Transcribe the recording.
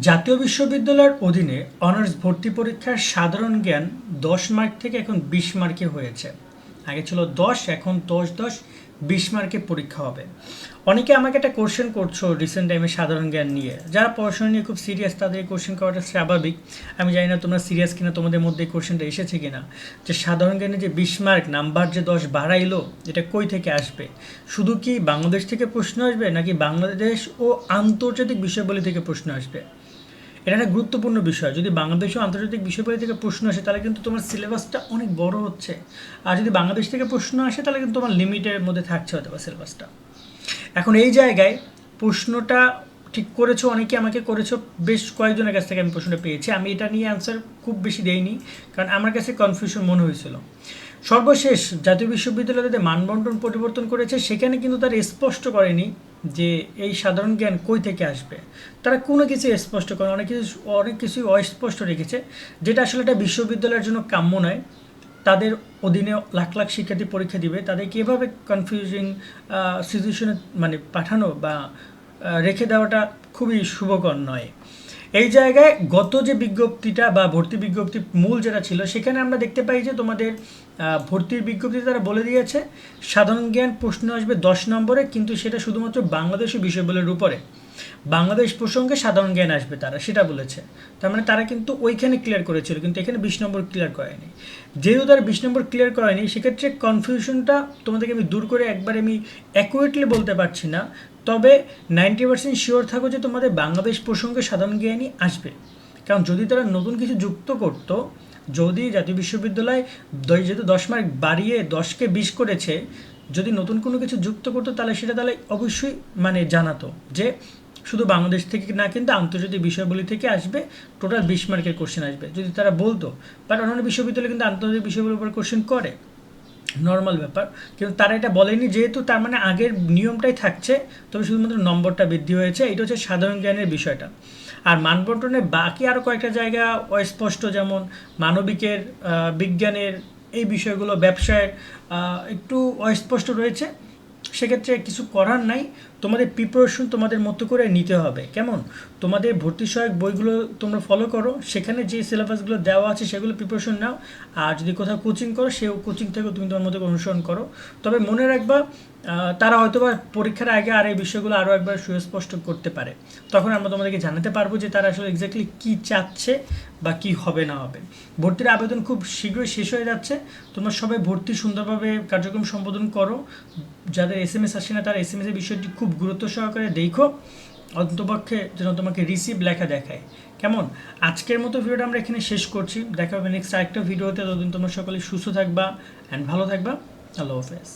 জাতীয় বিশ্ববিদ্যালয়ের অধীনে অনার্স ভর্তি পরীক্ষার সাধারণ জ্ঞান দশ মার্ক থেকে এখন বিশ মার্কে হয়েছে। আগে ছিল দশ, এখন দশ দশ বিশ মার্কে পরীক্ষা হবে। অনেকে আমাকে একটা কোশ্চেন করছ রিসেন্ট টাইমে সাধারণ জ্ঞান নিয়ে। যারা পড়াশোনা নিয়ে খুব সিরিয়াস তাদের এই কোশ্চেন করাটা স্বাভাবিক। আমি জানি না তোমরা সিরিয়াস কিনা, তোমাদের মধ্যে এই কোশ্চেনটা এসেছে কিনা। যে সাধারণ জ্ঞানে যে বিশ মার্ক, নাম্বার যে দশ বাড়াইলো, এটা কই থেকে আসবে? শুধু কি বাংলাদেশ থেকে প্রশ্ন আসবে, নাকি বাংলাদেশ ও আন্তর্জাতিক বিষয়বলী থেকে প্রশ্ন আসবে? এটা একটা গুরুত্বপূর্ণ বিষয়। যদি বাংলাদেশ ও আন্তর্জাতিক বিষয়বলী থেকে প্রশ্ন আসে, তাহলে কিন্তু তোমার সিলেবাসটা অনেক বড় হচ্ছে। আর যদি বাংলাদেশ থেকে প্রশ্ন আসে, তাহলে কিন্তু তোমার লিমিটের মধ্যে থাকছে হয়তো সিলেবাসটা। এখন এই জায়গায় প্রশ্নটা ঠিক করেছ, অনেকে আমাকে করেছ, বেশ কয়েকজনের কাছ থেকে আমি প্রশ্নটা পেয়েছি। আমি এটা নিয়ে অ্যান্সার খুব বেশি দেইনি, কারণ আমার কাছে কনফিউশন মনে হয়েছিল। সর্বশেষ জাতীয় বিশ্ববিদ্যালয় যে মানবন্টন পরিবর্তন করেছে, সেখানে কিন্তু তারা স্পষ্ট করেনি যে এই সাধারণ জ্ঞান কই থেকে আসবে? তারা কোনো কিছু স্পষ্ট করে অনেক কিছু, অনেক কিছুই অস্পষ্ট রেখেছে, যেটা আসলে এটা বিশ্ববিদ্যালয়ের জন্য কাম্য নয়। তাদের অধীনে লাখ লাখ শিক্ষার্থী পরীক্ষা দিবে তাদেরকে এভাবে কনফিউজিং সিচুয়েশনে মানে পাঠানো বা রেখে দেওয়াটা খুবই শুভকর নয়। এই জায়গায় গত যে বিজ্ঞপ্তিটা বা ভর্তি বিজ্ঞপ্তি মূল যেটা ছিল, সেখানে আমরা দেখতে পাই যে তোমাদের ভর্তির বিজ্ঞপ্তিতে তারা বলে দিয়েছে, সাধারণ জ্ঞান প্রশ্ন আসবে দশ নম্বরে, কিন্তু সেটা শুধুমাত্র বাংলাদেশি বিষয়বলের উপরে। বাংলাদেশ প্রসঙ্গে সাধারণ জ্ঞান আসবে তারা, সেটা বলেছে। তার মানে তারা কিন্তু ওইখানে ক্লিয়ার করেছিল, কিন্তু এখানে বিশ নম্বর ক্লিয়ার করেনি। যেহেতু তারা বিশ নম্বর ক্লিয়ার করেনি, সেক্ষেত্রে কনফিউশনটা তোমাদেরকে আমি দূর করে একবার আমি অ্যাকুরেটলি বলতে পারছি না। তবে নাইনটি পার্সেন্ট শিওর থাকো যে তোমাদের বাংলাদেশ প্রসঙ্গে সাধারণ জ্ঞানই আসবে। কারণ যদি তারা নতুন কিছু যুক্ত করতো, যদি জাতীয় বিশ্ববিদ্যালয় যেহেতু দশ মার্ক বাড়িয়ে দশকে বিশ করেছে, যদি নতুন কোনো কিছু যুক্ত করতো, তাহলে সেটা তাহলে অবশ্যই মানে জানাতো যে শুধু বাংলাদেশ থেকে না কিন্তু আন্তর্জাতিক বিষয়গুলি থেকে আসবে টোটাল বিশ মার্কের কোশ্চেন আসবে। যদি তারা বলতো বাট অন্যান্য বিশ্ববিদ্যালয় কিন্তু আন্তর্জাতিক বিষয়গুলোর উপর কোশ্চেন করে। নর্মাল ব্যাপার। কিন্তু তারা এটা বলেনি, যেহেতু তার মানে আগের নিয়মটাই থাকছে, তবে শুধুমাত্র নম্বরটা বৃদ্ধি হয়েছে। এটা হচ্ছে সাধারণ জ্ঞানের বিষয়টা। আর মানবন্টনে বাকি আরও কয়েকটা জায়গা অস্পষ্ট, যেমন মানবিকের বিজ্ঞানের, এই বিষয়গুলো, ব্যবসায়ের একটু অস্পষ্ট রয়েছে। সেক্ষেত্রে কিছু করার নাই। তোমাদের প্রিপারেশন তোমাদের মতো করে নিতে হবে। কেমন? তোমাদের ভর্তি সহায়ক বইগুলো তোমরা ফলো করো। সেখানে যে সিলেবাসগুলো দেওয়া আছে সেগুলো প্রিপারেশন নাও। আর যদি কোথাও কোচিং করো সেই কোচিং থেকেও তুমি তোমার মতো অনুসরণ করো। তবে মনে রাখবা তারা হয়তো বা পরীক্ষার আগে আর এই বিষয়গুলো আরও একবার সুস্পষ্ট করতে পারে। তখন আমরা তোমাদেরকে জানাতে পারব যে তারা আসলে এক্স্যাক্টলি কী চাচ্ছে বা কি হবে না হবে। ভর্তির আবেদন খুব শীঘ্রই শেষ হয়ে যাচ্ছে। তোমরা সবাই ভর্তি সুন্দরভাবে কার্যক্রম সম্বোধন করো। যাদের এস এম এস আসে না, তার এস এম এসের বিষয়টি খুব গুরুত্ব সহকারে দেখো, অন্তপক্ষে যেন তোমাকে রিসিভ লেখা দেখায়। কেমন? আজকের মতো ভিডিওটা আমরা এখানে শেষ করছি। দেখা হবে নেক্সট আরেকটা ভিডিওতে। ততদিন তোমরা সকলে সুস্থ থাকবা অ্যান্ড ভালো থাকবা। আল্লাহ হাফেজ।